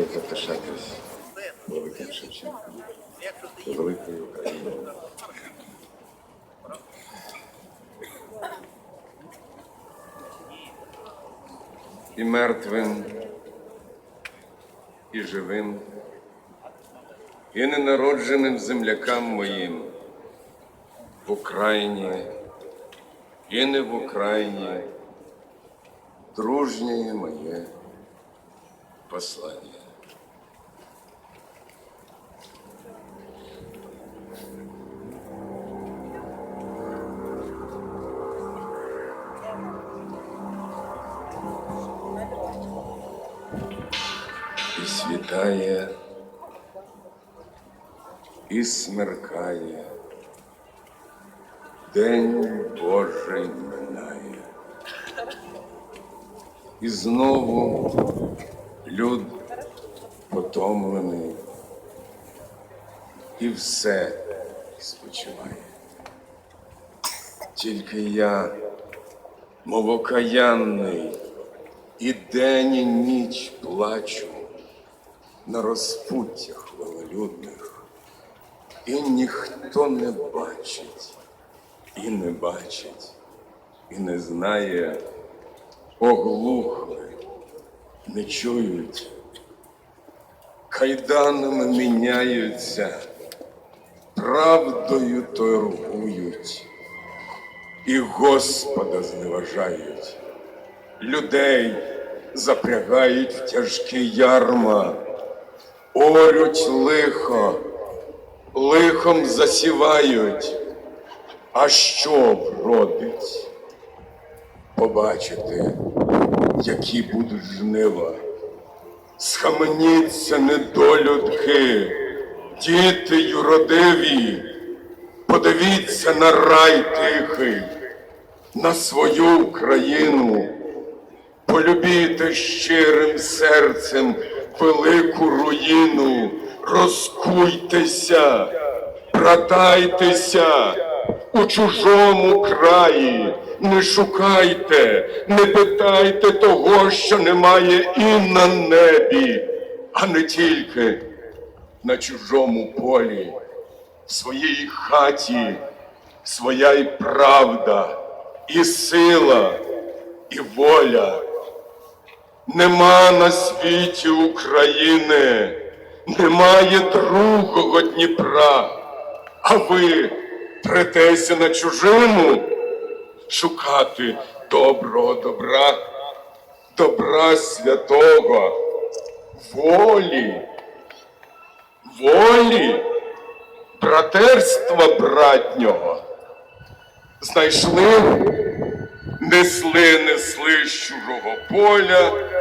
маєте пишатись великим Шевченком, великою Україною. І мертвим, і живим, і ненародженим землякам моїм в Україні і не в Україні дружнє моє послання. І світає, і смеркає, День Божий минає. І знову люд потомлений, і все спочиває. Тільки я, мов окаянний, і день, і ніч плачу на розпуттях велолюдних, і ніхто не бачить, і не бачить, і не знає, оглухли, не чують, кайданами міняються, правдою торгують, і Господа зневажають, людей запрягають в тяжкі ярма, орють лихо, лихом засівають, а що вродить? Побачите, які будуть жнива. Схаменіться, недолюдки, діти юродиві, подивіться на рай тихий, на свою Україну, полюбіте щирим серцем велику руїну, розкуйтеся, братайтеся у чужому краї, не шукайте, не питайте того, що немає і на небі, а не тільки на чужому полі, в своїй хаті, своя й правда, і сила, і воля. Нема на світі України, немає другого Дніпра, а ви претеся на чужину шукати доброго добра, добра святого, волі, волі, братерства братнього. Знайшли, несли, несли з чужого поля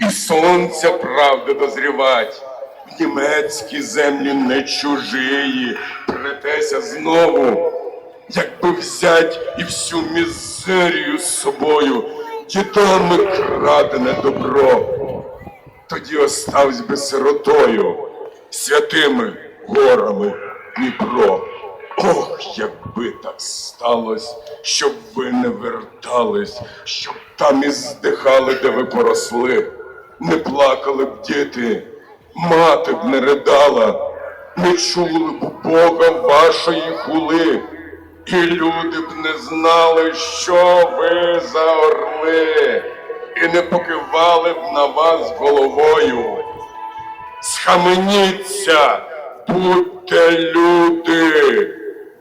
і сонця правди дозрівать. В німецькі землі не чужії, претеся знову, якби взять і всю мізерію з собою, дідами крадене добро, тоді оставсь би сиротою, святими горами Дніпро. Ох, якби так сталося, щоб ви не вертались, щоб там і здихали, де ви поросли, не плакали б діти, мати б не ридала, не чули б Бога вашої хули, і люди б не знали, що ви за орли, і не покивали б на вас головою. Схаменіться, будьте люди,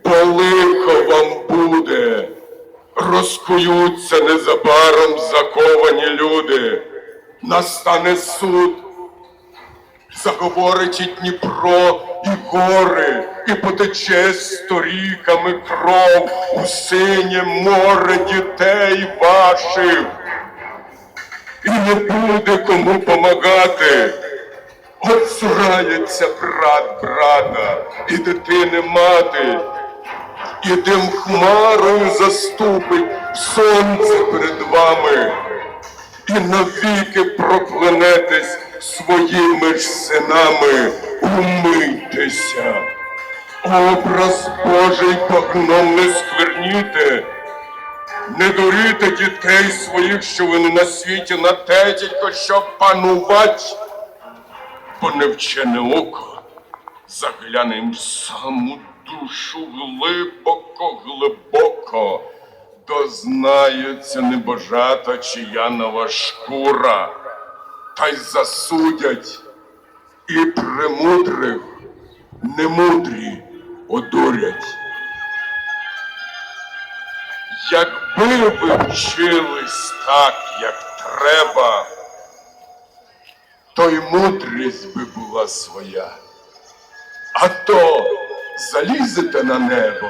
бо лихо вам буде. Розкуються незабаром заковані люди. Настане суд, заговорить і Дніпро, і гори, і потече сторіками кров у синє море дітей ваших. І не буде кому помагати. От цурається брат брата, і дитини мати, і дим хмарою заступить сонце перед вами, і навіки проклянетесь своїми ж синами, умийтеся. Образ Божий багном не скверніте, не дуріте дітей своїх, що вони на світі на те тільки, щоб панувати, бо невчене око. Загляне їм саму душу глибоко, глибоко, дознаються небожата чиянова шкура, та й засудять і премудрих немудрі одурять. Якби ви вчились так, як треба, то й мудрість би була своя. А то залізете на небо,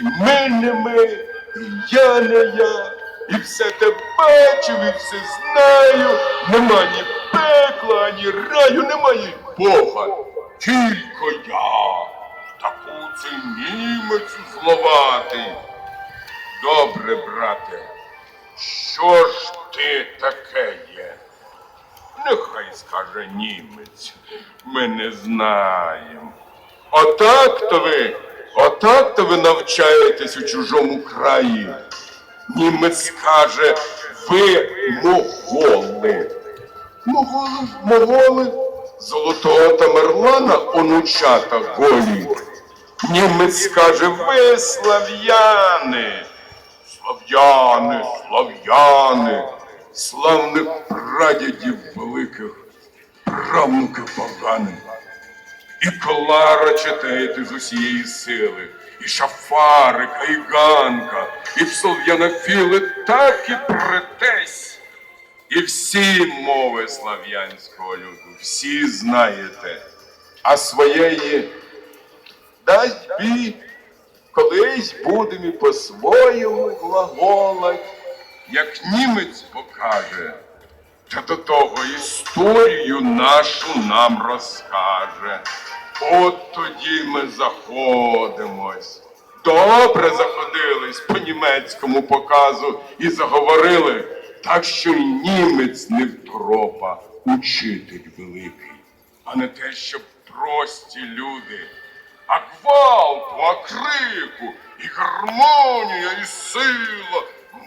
і ми не ми, я не я, і все те бачив, і все знаю. Нема ні пекла, ні раю, немає Бога. Тільки я, таку цей німець зловатий. Добре, брате, що ж ти таке є? Нехай скаже німець, ми не знаємо. Отак то ви, отак то ви навчаєтесь у чужому краї. Німець скаже, ви моголи. Моголи, моголи, золотого Тамерлана онучата голі. Німець скаже, ви слав'яни. Слав'яни, слав'яни, славних прадідів великих, правнуки поганих. І Клара читаєте з усієї сили, і Шафарика, і Ганка, і псал'янофіли так і претесь. І всі мови слав'янського люду, всі знаєте, а своєї дасть бі, колись будемо по-своєму глаголать, як німець покаже, та до того історію нашу нам розкаже. От тоді ми заходимось. Добре заходились по німецькому показу і заговорили, так що й німець не втропа, учитель великий, а не те, що прості люди. А гвалту, а крику, і гармонія, і сила,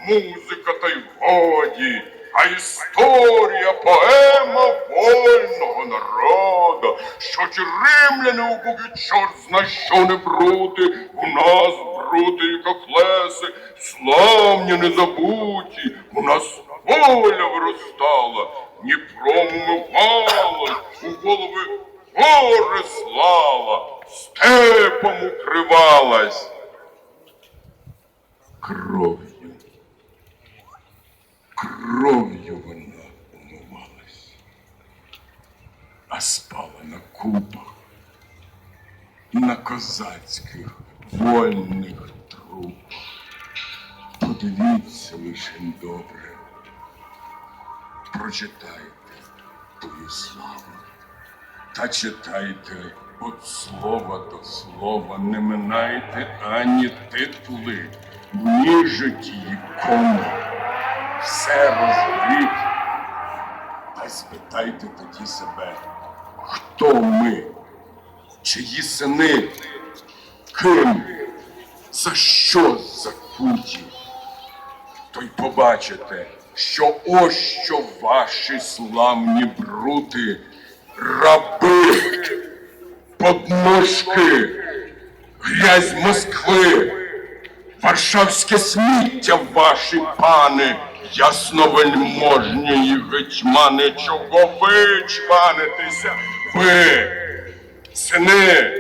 музика та й годі, а історія, поема вольного народу, що ті римляни у боги чорт зна що не брути, у нас брути і коклеси, славні незабуті, у нас воля виростала, Дніпром умивалась, у голови гори слава, степом укривалась. Кров'ю вона умивалась, а спала на купах, на козацьких вольних трупах. Подивіться лишень добре, прочитайте тую славу. Та читайте від слова до слова, не минайте ані титули, ні житті кому. Все розберіть. Та й спитайте тоді себе, хто ми, чиї сини, ким, за що закуті. То й побачите, що ось що ваші славні брути, раби, подножки, грязь Москви, варшавське сміття ваші пани, ясновельможні гетьмани, чого ви чванитеся? Ви, сини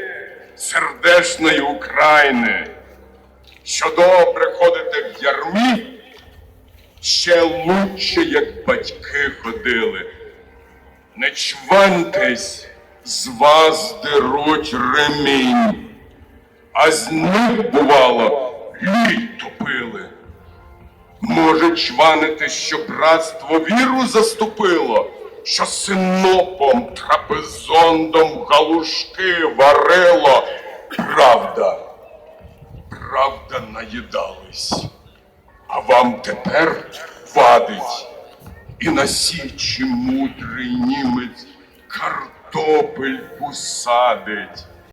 сердешної України, що добре ходите в ярмі, ще лучше, як батьки ходили. Не чваньтесь, з вас деруть ремінь, а з них, бувало, лід топили. Може, чванити, що братство віру заступило, що синопом трапезондом галушки варило. Правда, правда наїдались, а вам тепер вадить. І на січі мудрий німець картопельку садить.